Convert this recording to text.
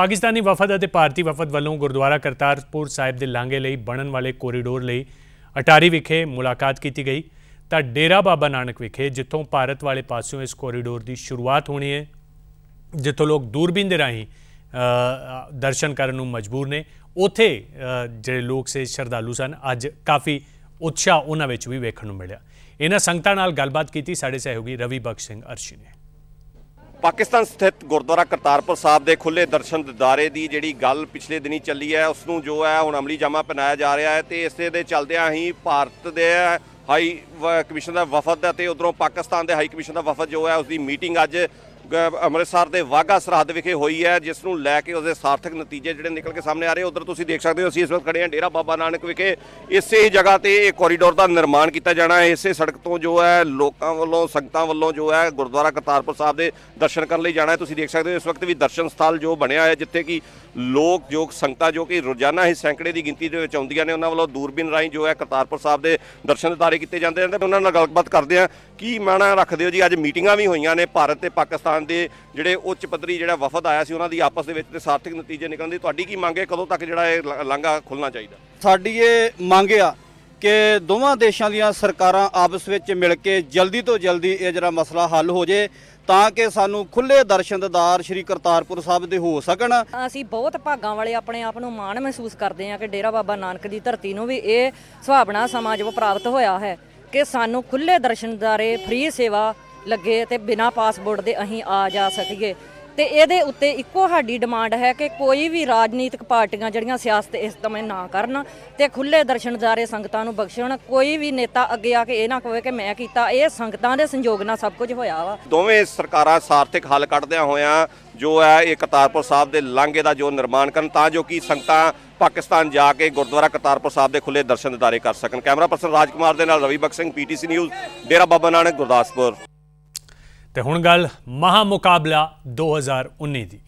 ਪਾਕਿਸਤਾਨੀ ਵਫਦ ਅਤੇ ਭਾਰਤੀ ਵਫਦ ਵੱਲੋਂ ਗੁਰਦੁਆਰਾ ਕਰਤਾਰਪੁਰ ਸਾਹਿਬ ਦੇ ਲਾਂਘੇ ਲਈ ਬਣਨ ਵਾਲੇ ਕੋਰੀਡੋਰ ਲਈ ਅਟਾਰੀ ਵਿਖੇ ਮੁਲਾਕਾਤ ਕੀਤੀ ਗਈ। ਤਾਂ ਡੇਰਾ ਬਾਬਾ ਨਾਨਕ ਵਿਖੇ, ਜਿੱਥੋਂ ਭਾਰਤ ਵਾਲੇ ਪਾਸਿਓਂ ਇਸ ਕੋਰੀਡੋਰ ਦੀ ਸ਼ੁਰੂਆਤ ਹੋਣੀ ਹੈ, ਜਿੱਥੋਂ ਲੋਕ ਦੂਰਬੀਨ ਦੇ ਰਾਹੀਂ ਦਰਸ਼ਨ ਕਰਨ ਨੂੰ ਮਜਬੂਰ ਨੇ। ਉਥੇ ਜਿਹੜੇ ਲੋਕ ਸੇ ਸ਼ਰਧਾਲੂ ਸਨ, ਅੱਜ ਕਾਫੀ ਉਤਸ਼ਾਹ ਉਹਨਾਂ ਵਿੱਚ ਵੀ ਵੇਖਣ ਨੂੰ ਮਿਲਿਆ। ਇਹਨਾਂ ਸੰਗਤਾਂ ਨਾਲ ਗੱਲਬਾਤ ਕੀਤੀ ਸਾਡੇ ਸਹਿਯੋਗੀ ਰਵੀ ਬਖਸ਼ ਸਿੰਘ ਅਰਸ਼ੀ ਨੇ। ਪਾਕਿਸਤਾਨ ਸਥਿਤ ਗੁਰਦੁਆਰਾ ਕਰਤਾਰਪੁਰ ਸਾਹਿਬ ਦੇ ਖੁੱਲੇ ਦਰਸ਼ਨ ਦਿਦਾਰੇ ਦੀ ਜਿਹੜੀ ਗੱਲ ਪਿਛਲੇ ਦਿਨੀ ਚੱਲੀ ਹੈ, ਉਸ ਨੂੰ ਜੋ ਹੈ ਹੁਣ ਅਮਲੀ ਜਾਮਾ ਪਹਿਨਾਇਆ ਜਾ ਰਿਹਾ ਹੈ ਤੇ ਇਸੇ ਦੇ ਚੱਲਦਿਆਂ ਹੀ ਭਾਰਤ ਦੇ ਹਾਈ ਵ- ਕਮਿਸ਼ਨ ਦਾ ਵਫਦ ਅਤੇ ਉਧਰੋਂ ਪਾਕਿਸਤਾਨ ਦੇ ਹਾਈ ਕਮਿਸ਼ਨ ਦਾ ਵਫਦ ਜੋ ਹੈ ਉਸ ਦੀ ਮੀਟਿੰਗ ਅੱਜ ਅੰਮ੍ਰਿਤਸਰ ਦੇ ਵਾਹਗਾ ਸਰਹੱਦ ਵਿਖੇ ਹੋਈ ਹੈ ਜਿਸ ਨੂੰ ਲੈ ਕੇ ਉਸਦੇ ਸਾਰਥਕ ਨਤੀਜੇ ਜਿਹੜੇ ਨਿਕਲ ਕੇ ਸਾਹਮਣੇ ਆ ਰਹੇ, ਉਧਰ ਤੁਸੀਂ ਦੇਖ ਸਕਦੇ ਹੋ, ਅਸੀਂ ਇਸ ਵਕਤ ਖੜੇ ਹਾਂ ਡੇਰਾ ਬਾਬਾ ਨਾਨਕ ਵਿਖੇ। ਇਸੇ ਹੀ ਜਗ੍ਹਾ ਤੇ ਇਹ ਕੋਰੀਡੋਰ ਦਾ ਨਿਰਮਾਣ ਕੀਤਾ ਜਾਣਾ ਹੈ। ਇਸੇ ਸੜਕ ਤੋਂ ਜੋ ਹੈ, ਲੋਕਾਂ ਵੱਲੋਂ, ਸੰਗਤਾਂ ਵੱਲੋਂ ਜੋ ਹੈ, ਗੁਰਦੁਆਰਾ ਕਰਤਾਰਪੁਰ ਸਾਹਿਬ ਦੇ ਦਰਸ਼ਨ ਕਰਨ ਲਈ ਜਾਣਾ ਹੈ। ਤੁਸੀਂ ਦੇਖ ਸਕਦੇ ਹੋ, ਇਸ ਵਕਤ ਵੀ ਦਰਸ਼ਨ ਸਥਲ ਜੋ ਬਣਿਆ ਹੈ ਜਿੱਥੇ ਕਿ ਲੋਕ ਜੋ ਸੰਗਤਾਂ ਜੋ ਕਿ ਰੋਜ਼ਾਨਾ ਹੀ ਸੈਂਕੜੇ ਦੀ ਗਿਣਤੀ ਦੇ ਵਿੱਚ ਆਉਂਦੀਆਂ ਨੇ, ਉਹਨਾਂ ਵੱਲੋਂ ਦੂਰਬੀਨ ਰਾਹੀਂ ਜੋ ਹੈ ਕਰਤਾਰਪੁਰ ਸਾਹਿਬ ਦੇ ਦਰਸ਼ਨ ਦਿਦਾਰੇ ਕੀਤੇ ਜਾਂਦੇ ਨੇ। ਤੇ ਉਹਨਾਂ ਨਾਲ ਗੱਲਬਾਤ ਕਰਦੇ ਆ ਕੀ ਮਾਣਾ ਰੱਖਦੇ ਹੋ ਜੀ? ਅੱਜ ਮੀਟਿੰਗਾਂ ਵੀ ਹੋਈਆਂ ਨੇ, ਭਾਰਤ ਤੇ ਪਾਕਿਸਤਾਨ ਦੇ ਜਿਹੜੇ ਉੱਚ ਪੱਧਰੀ ਜਿਹੜਾ ਵਫਦ ਆਇਆ ਸੀ ਉਹਨਾਂ ਦੀ ਆਪਸ ਦੇ ਵਿੱਚ ਤੇ ਸਾਰਥਕ ਨਤੀਜੇ ਨਿਕਲਣ ਦੀ ਤੁਹਾਡੀ ਕੀ ਮੰਗ ਹੈ? ਕਦੋਂ ਤੱਕ ਜਿਹੜਾ ਇਹ ਲਾਂਘਾ ਖੁੱਲਣਾ ਚਾਹੀਦਾ? ਸਾਡੀ ਇਹ ਮੰਗ ਆ ਕਿ ਦੋਵਾਂ ਦੇਸ਼ਾਂ ਦੀਆਂ ਸਰਕਾਰਾਂ ਆਪਸ ਵਿੱਚ ਮਿਲ ਕੇ ਜਲਦੀ ਤੋਂ ਜਲਦੀ ਇਹ ਜਿਹੜਾ ਮਸਲਾ ਹੱਲ ਹੋ ਜੇ ਤਾਂ ਕਿ ਸਾਨੂੰ ਖੁੱਲੇ ਦਰਸ਼ਨ ਦਿਦਾਰ ਸ਼੍ਰੀ ਕਰਤਾਰਪੁਰ ਸਾਹਿਬ ਦੇ ਹੋ ਸਕਣ। ਅਸੀਂ ਬਹੁਤ ਭਾਗਾਂ ਵਾਲੇ ਆਪਣੇ ਆਪ ਨੂੰ ਮਾਣ ਮਹਿਸੂਸ ਕਰਦੇ ਹਾਂ ਕਿ ਡੇਰਾ ਬਾਬਾ ਨਾਨਕ ਦੀ ਧਰਤੀ ਨੂੰ ਵੀ ਇਹ ਸੁਹਾਵਣਾ ਸਮਾਂ ਜੋ ਪ੍ਰਾਪਤ ਹੋਇਆ ਹੈ ਕਿ ਸਾਨੂੰ ਖੁੱਲੇ ਦਰਸ਼ਨਦਾਰੇ ਫ੍ਰੀ ਸੇਵਾ ਲੱਗੇ ਤੇ ਬਿਨਾਂ ਪਾਸਪੋਰਟ ਦੇ ਅਸੀਂ ਆ ਜਾ ਸਕੀਏ। ਤੇ ਇਹਦੇ ਉੱਤੇ ਇੱਕੋ ਸਾਡੀ ਡਿਮਾਂਡ ਹੈ ਕਿ ਕੋਈ ਵੀ ਰਾਜਨੀਤਿਕ ਪਾਰਟੀਆਂ ਜਿਹੜੀਆਂ ਸਿਆਸਤ ਇਸ ਸਮੇਂ ਨਾ ਕਰਨ ਤੇ ਖੁੱਲੇ ਦਰਸ਼ਨਦਾਰੇ ਸੰਗਤਾਂ ਨੂੰ ਬਖਸ਼ਣ, ਕੋਈ ਵੀ ਨੇਤਾ ਅੱਗੇ ਆ ਕੇ ਇਹ ਨਾ ਕਹੇ ਕਿ ਮੈਂ ਕੀਤਾ, ਇਹ ਸੰਗਤਾਂ ਦੇ ਸੰਯੋਗ ਨਾਲ ਸਭ ਕੁਝ ਹੋਇਆ ਵਾ। ਦੋਵੇਂ ਸਰਕਾਰਾਂ ਸਾਰਥਿਕ ਹੱਲ ਕੱਢਦਿਆਂ ਹੋਇਆਂ ਜੋ ਹੈ ਇਹ ਕਰਤਾਰਪੁਰ ਸਾਹਿਬ ਦੇ ਲਾਂਘੇ ਦਾ ਜੋ ਨਿਰਮਾਣ ਕਰਨ ਤਾਂ ਜੋ ਕਿ ਸੰਗਤਾਂ ਪਾਕਿਸਤਾਨ ਜਾ ਕੇ ਗੁਰਦੁਆਰਾ ਕਰਤਾਰਪੁਰ ਸਾਹਿਬ ਦੇ ਖੁੱਲੇ ਦਰਸ਼ਨ ਦਿਦਾਰੇ ਕਰ ਸਕਣ। ਕੈਮਰਾ ਪਰਸਨ ਰਾਜਕੁਮਾਰ ਦੇ ਨਾਲ ਰਵੀ ਬਖਸ਼ ਸਿੰਘ, ਪੀਟੀਸੀ ਨਿਊਜ਼, ਡੇਰਾ ਬਾਬਾ ਨਾਨਕ, ਗੁਰਦਾਸਪੁਰ। ਤੇ ਹੁਣ ਗੱਲ ਮਹਾ ਮੁਕਾਬਲਾ 2019 ਦੀ।